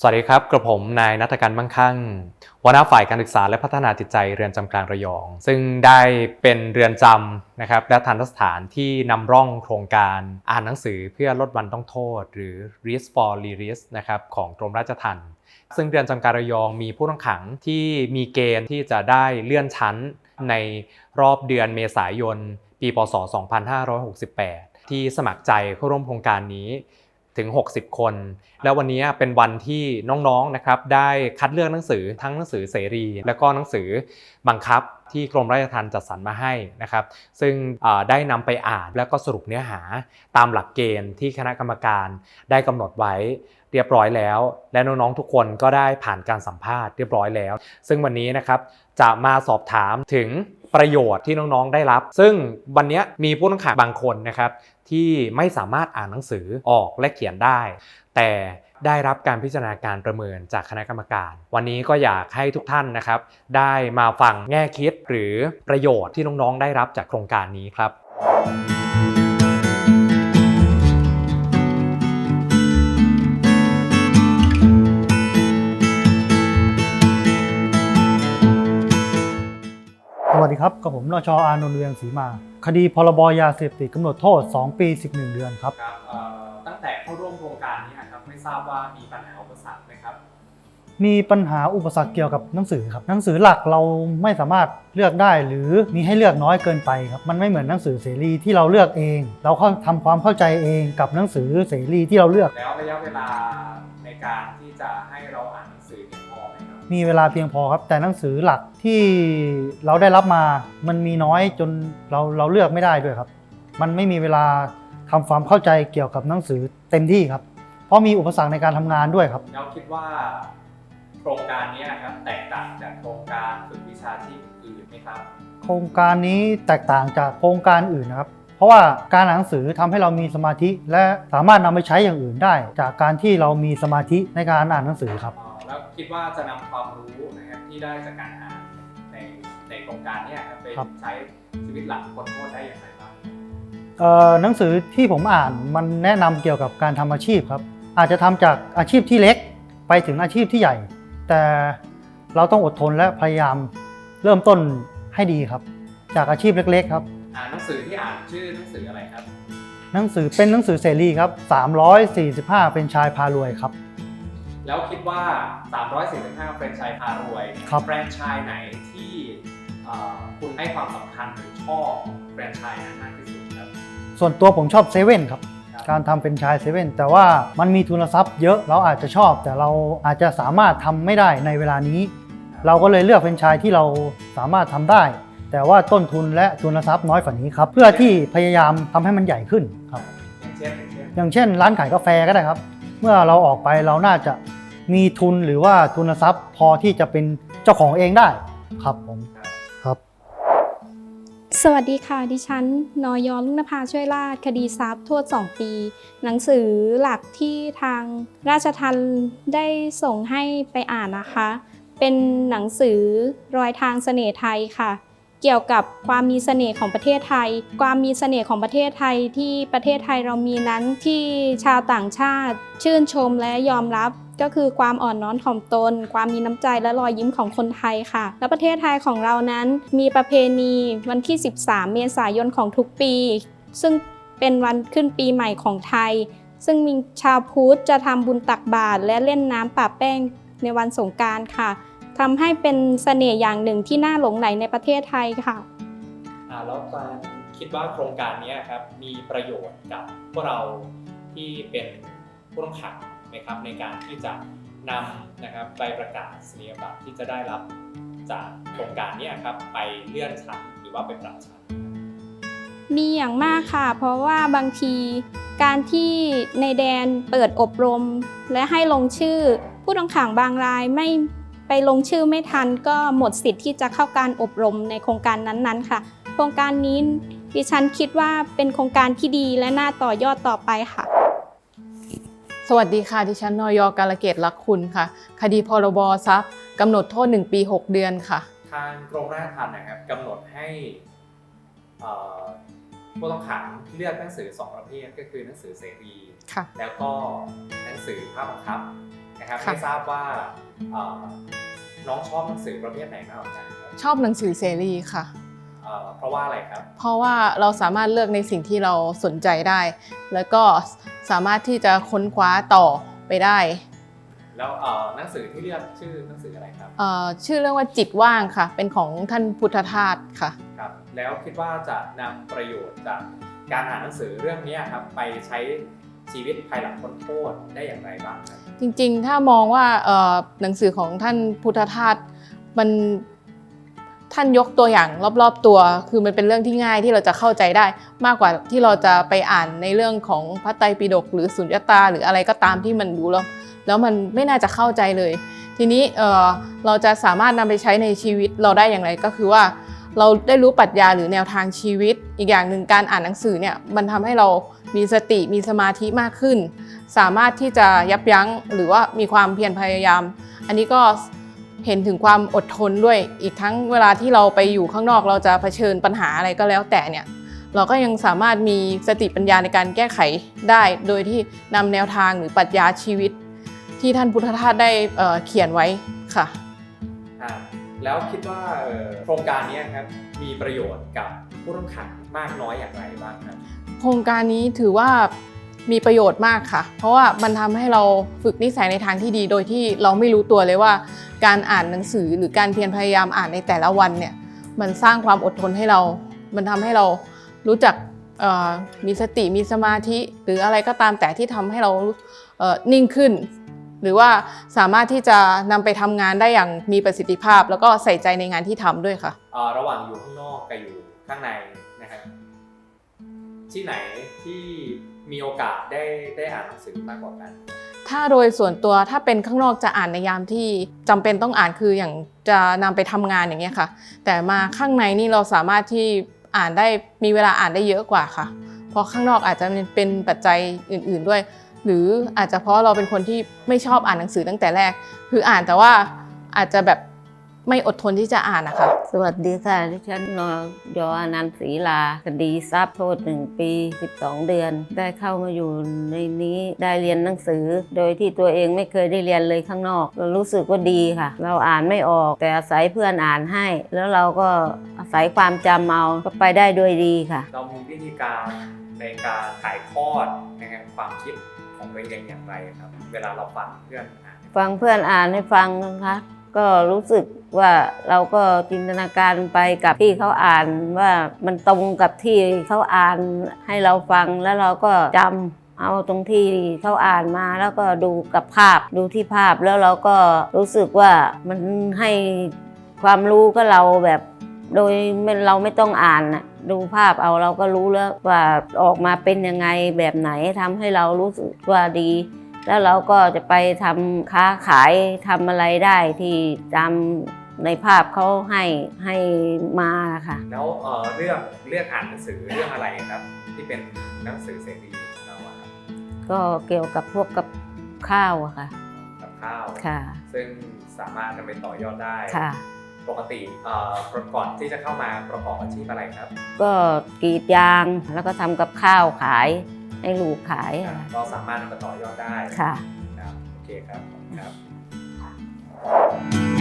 สวัสดีครับ กระผมนายนัทการมั่งคั่งหัวหน้าฝ่ายการศึกษาและพัฒนาจิตใจเรือนจำกลางระยอง ซึ่งได้เป็นเรือนจำนะครับและทันสถานที่นำร่องโครงการอ่านหนังสือเพื่อลดวันต้องโทษ หรือ Read for Release นะครับของกรมราชทัณฑ์ซึ่งเรือนจำกลางระยองมีผู้ต้องขังที่มีเกณฑ์ที่จะได้เลื่อนชั้นในรอบเดือนเมษายน ปีพศ 2568 ที่สมัครใจเข้าร่วมโครงการนี้ ถึง 60 คน แล้ววันนี้เป็นวันที่น้องๆนะครับได้คัดเลือกหนังสือทั้งหนังสือเสรี และก็หนังสือบังคับที่กรมราชทัณฑ์จัดสรรมาให้นะครับ ซึ่งได้นำไปอ่านแล้วก็สรุปเนื้อหาตามหลักเกณฑ์ที่คณะกรรมการได้กำหนดไว้เรียบร้อยแล้ว และน้องๆทุกคนก็ได้ผ่านการสัมภาษณ์เรียบร้อยแล้ว ซึ่งวันนี้นะครับจะมาสอบถามถึง ประโยชน์ที่น้องๆได้รับ ซึ่งวันนี้มีผู้ต้องขังบางคนนะครับ ที่ไม่สามารถอ่านหนังสือออกและเขียนได้ แต่ได้รับการพิจารณาการประเมินจากคณะกรรมการ วันนี้ก็อยากให้ทุกท่านนะครับ ได้มาฟังแง่คิดหรือประโยชน์ที่น้องๆได้รับจากโครงการนี้ครับ สวัสดีครับ กับผมนชอานนท์เวียงศรีมา คดีพรบยาเสพติดกำหนดโทษ 2 ปี 11 เดือนครับ ครับตั้งแต่เข้าร่วมโครงการนี้ครับไม่ทราบว่ามีปัญหาอุปสรรคไหมครับ มีปัญหาอุปสรรคเกี่ยวกับหนังสือครับ หนังสือหลักเราไม่สามารถเลือกได้หรือมีให้เลือกน้อยเกินไปครับ มันไม่เหมือนหนังสือเสรีที่เราเลือกเอง เราเข้าทำความเข้าใจเองกับหนังสือเสรีที่เราเลือก แล้วระยะเวลาในการที่จะให้เราอ่านหนังสือเนี่ยพอไห มครับมีเวลาเพียงพอครับ แต่หนังสือหลักที่เราได้รับมามันมีน้อยจนเราเราเลือกไม่ได้ด้วยครับ มันไม่มีเวลาทำความเข้าใจเกี่ยวกับหนังสือเต็มที่ครับ เพราะมีอุปสรรคในการทำงานด้วยครับ เราคิดว่าโครงการนี้ครับแตกต่างจากโครงการฝึกวิชาชีพอื่นไหมครับ โครงการนี้แตกต่างจากโครงการอื่นนะครับเพราะว่าการอ่านหนังสือทำให้เรามีสมาธิ และสามารถนำไปใช้อย่างอื่นได้ จากการที่เรามีสมาธิในการอ่านหนังสือครับอ๋อ แล้วคิดว่าจะนำความรู้นะครับที่ได้จากการอ่านในในโครงการเนี้ครับไปครับใช้ชีวิตหลังพ้นโทษได้อย่างไรบ้างเอ่อหนังสือที่ผมอ่านมันแนะนำเกี่ยวกับการทำอาชีพครับ อาจจะทำจากอาชีพที่เล็กไปถึงอาชีพที่ใหญ่ แต่เราต้องอดทนและพยายามเริ่มต้นให้ดีครับ จากอาชีพเล็กๆครับ อ่านหนังสือที่อ่านชื่อหนังสืออะไรครับ หนังสือเป็นหนังสือเสรีครับ345 เป็นชายพารวยครับ แล้วคิดว่า 345แฟรนไชส์พารวยเนี่ยครับแฟรนไชส์ไหนที่เอ่อคุณให้ความสำคัญหรือชอบแฟรนไชส์นั้นมากที่สุดครับ ส่วนตัวผมชอบเซเว่นครับครับการทำเป็นชายเซเว่นแต่ว่ามันมีทุนทรัพย์เยอะเราอาจจะชอบ แต่เราอาจจะสามารถทำไม่ได้ในเวลานี้ เราก็เลยเลือกเป็นชายที่เราสามารถทำได้ แต่ว่าต้นทุนและทุนทรัพย์น้อยกว่านี้ครับ เพื่อที่พยายามทำให้มันใหญ่ขึ้นครับอย่างเช่นอย่างเช่นอย่างเช่น ร้านขายกาแฟก็ได้ครับ เมื่อเราออกไปเราน่าจะ มีทุนหรือว่าทุนทรัพย์พอที่จะเป็นเจ้าของเองได้ครับผมครับ สวัสดีค่ะ ดิฉันนอยลุงนภาช่วยราชคดีทรัพย์โทษ 2 ปี หนังสือหลักที่ทางราชทัณฑ์ได้ส่งให้ไปอ่านนะคะ เป็นหนังสือรอยทางเสน่ห์ไทยค่ะเกี่ยวกับความมีเสน่ห์ของประเทศไทย ความมีเสน่ห์ของประเทศไทยที่ประเทศไทยเรามีนั้นที่ชาวต่างชาติ ชื่นชมและยอมรับ ก็คือความอ่อนน้อมถ่อมตน ความมีน้ำใจและรอยยิ้มของคนไทยค่ะ และประเทศไทยของเรานั้นมีประเพณีวันที่ 13 เมษายนของทุกปี ซึ่งเป็นวันขึ้นปีใหม่ของไทย ซึ่งมีชาวพุทธจะทำบุญตักบาตรและเล่นน้ำปะแป้งในวันสงการค่ะทำให้เป็นเสน่ห์อย่างหนึ่งที่น่าหลงใหลในประเทศไทยค่ะอ่าแล้วการคิดว่าโครงการนี้ครับมีประโยชน์กับพวกเราที่เป็นผู้ต้องขัง ไหมครับในการที่จะนำนะครับใบประกาศนียบัตรที่จะได้รับจากโครงการนี้ครับไปเลื่อนชั้นหรือว่าไปปรับชั้นมีอย่างมากค่ะ เพราะว่าบางทีการที่ในแดนเปิดอบรม และให้ลงชื่อ ผู้ต้องขังบางรายไม่ไปลงชื่อไม่ทันก็หมดสิทธิ์ที่จะเข้าการอบรมในโครงการนั้นๆ ค่ะ โครงการนี้ดิฉันคิดว่าเป็นโครงการที่ดีและน่าต่อยอดต่อไปค่ะ สวัสดีค่ะ ดิฉันนอยกาลเกตรักคุณค่ะ คดีพรบทรัพย์กำหนดโทษ 1 ปี 6 เดือนค่ะ ทางกรมราชทัณฑ์นะครับกำหนดให้เอ่อผู้ต้องขังเลือกหนังสือสองประเภทก็คือหนังสือเสรีค่ะแล้วก็หนังสือภาพบังคับนะครับค่ะไม่ทราบว่าเอ่อน้องชอบหนังสือประเภทไหนมากกว่ากันครับชอบหนังสือเสรีค่ะ เอ่อเพราะว่าอะไรครับ เพราะว่าเราสามารถเลือกในสิ่งที่เราสนใจได้ แล้วก็สามารถที่จะค้นคว้าต่อไปได้ แล้วเอ่อหนังสือที่เลือกชื่อหนังสืออะไรครับเอ่อชื่อเรื่องว่าจิตว่างค่ะ เป็นของท่านพุทธทาสค่ะครับแล้วคิดว่าจะนำประโยชน์จากการอ่านหนังสือเรื่องนี้ครับไปใช้ชีวิตภายหลังพ้นโทษได้อย่างไรบ้างครับจริงๆ ถ้ามองว่าเอ่อหนังสือของท่านพุทธทาสมัน ท่านยกตัวอย่างรอบๆตัว คือมันเป็นเรื่องที่ง่ายที่เราจะเข้าใจได้ มากกว่าที่เราจะไปอ่านในเรื่องของพระไตรปิฎกหรือสุญญตา หรืออะไรก็ตามที่มันดูแล้วแล้วมันไม่น่าจะเข้าใจเลย ทีนี้เเราจะสามารถนำไปใช้ในชีวิตเราได้อย่างไรก็คือว่า เราได้รู้ปรัชญาหรือแนวทางชีวิต อีกอย่างหนึ่งการอ่านหนังสือเนี่ยมันทำให้เรามีสติมีสมาธิมากขึ้น สามารถที่จะยับยั้งหรือว่ามีความเพียรพยายาม อันนี้ก็ เห็นถึงความอดทนด้วย อีกทั้งเวลาที่เราไปอยู่ข้างนอกเราจะเผชิญปัญหาอะไรก็แล้วแต่เนี่ย เราก็ยังสามารถมีสติปัญญาในการแก้ไขได้ โดยที่นำแนวทางหรือปรัชญาชีวิต ที่ท่านพุทธทาสได้เอ่อเขียนไว้ค่ะอ่าแล้วคิดว่าเอ่อโครงการนี้ครับมีประโยชน์กับผู้ต้องขังมากน้อยอย่างไรบ้างครับโครงการนี้ถือว่า มีประโยชน์มากค่ะ เพราะว่ามันทำให้เราฝึกนิสัยในทางที่ดี โดยที่เราไม่รู้ตัวเลยว่า การอ่านหนังสือหรือการเพียรพยายามอ่านในแต่ละวันเนี่ยมันสร้างความอดทนให้เรา มันทำให้เรารู้จักมีสติมีสมาธิหรืออะไรก็ตามแต่ที่ทำให้เรานิ่งขึ้น หรือว่าสามารถที่จะนำไปทำงานได้อย่างมีประสิทธิภาพ แล้วก็ใส่ใจในงานที่ทำด้วยค่ะระหว่างอยู่ข้างนอกกับอยู่ข้างในนะครับ ที่ไหนที่มีโอกาสได้ได้อ่านหนังสือมากกว่ากันถ้าโดยส่วนตัวถ้าเป็นข้างนอกจะอ่านในยามที่จำเป็นต้องอ่านคืออย่างจะนำไปทำงานอย่างเงี้ยค่ะ แต่มาข้างในนี่เราสามารถที่อ่านได้มีเวลาอ่านได้เยอะกว่าค่ะ เพราะข้างนอกอาจจะเป็นปัจจัยอื่น ๆด้วย หรืออาจจะเพราะเราเป็นคนที่ไม่ชอบอ่านหนังสือตั้งแต่แรก คืออ่านแต่ว่าอาจจะแบบ ไม่อดทนที่จะอ่านนะคะ สวัสดีค่ะ ดิฉันนอยออนันต์ศรีลา คดีทราบโทษหนึ่งปี 12 เดือน ได้เข้ามาอยู่ในนี้ได้เรียนหนังสือ โดยที่ตัวเองไม่เคยได้เรียนเลยข้างนอก เรารู้สึกว่าดีค่ะ เราอ่านไม่ออกแต่อาศัยเพื่อนอ่านให้ แล้วเราก็อาศัยความจำเอาก็ไปได้ด้วยดีค่ะ เรามีวิธีการในการถ่ายทอดนะครับความคิดของตัวเองอย่างไรครับ เวลาเราฟังเพื่อนอ่านฟังเพื่อนอ่านให้ฟังนะคะ ก็รู้สึกว่าเราก็จินตนาการไปกับที่เขาอ่านว่ามันตรงกับที่เขาอ่านให้เราฟังแล้วเราก็จำเอาตรงที่เขาอ่านมาแล้วก็ดูกับภาพดูที่ภาพแล้วเราก็รู้สึกว่ามันให้ความรู้ก็เราแบบโดยเราไม่ต้องอ่านนะดูภาพเอาเราก็รู้แล้วว่าออกมาเป็นยังไงแบบไหนทำให้เรารู้สึกว่าดี แล้วเราก็จะไปทำค้าขายทำอะไรได้ที่จำในภาพเขาให้ให้มาค่ะ แล้วเอ่อเลือกเลือกอ่านหนังสือเรื่องอะไรครับ ที่เป็นหนังสือเสรีของเราอะครับก็เกี่ยวกับพวกกับข้าวอะค่ะ กับข้าวค่ะ ซึ่งสามารถนำไปต่อยอดได้ ค่ะ ปกติเอ่อก่อนที่จะเข้ามาประกอบอาชีพอะไรครับ ก็กรีดยางแล้วก็ทำกับข้าวขาย ให้ลูกขายอะค่ะก็สามารถนำไปต่อยอดได้ค่ะ ครับ โอเคครับขอบคุณครับ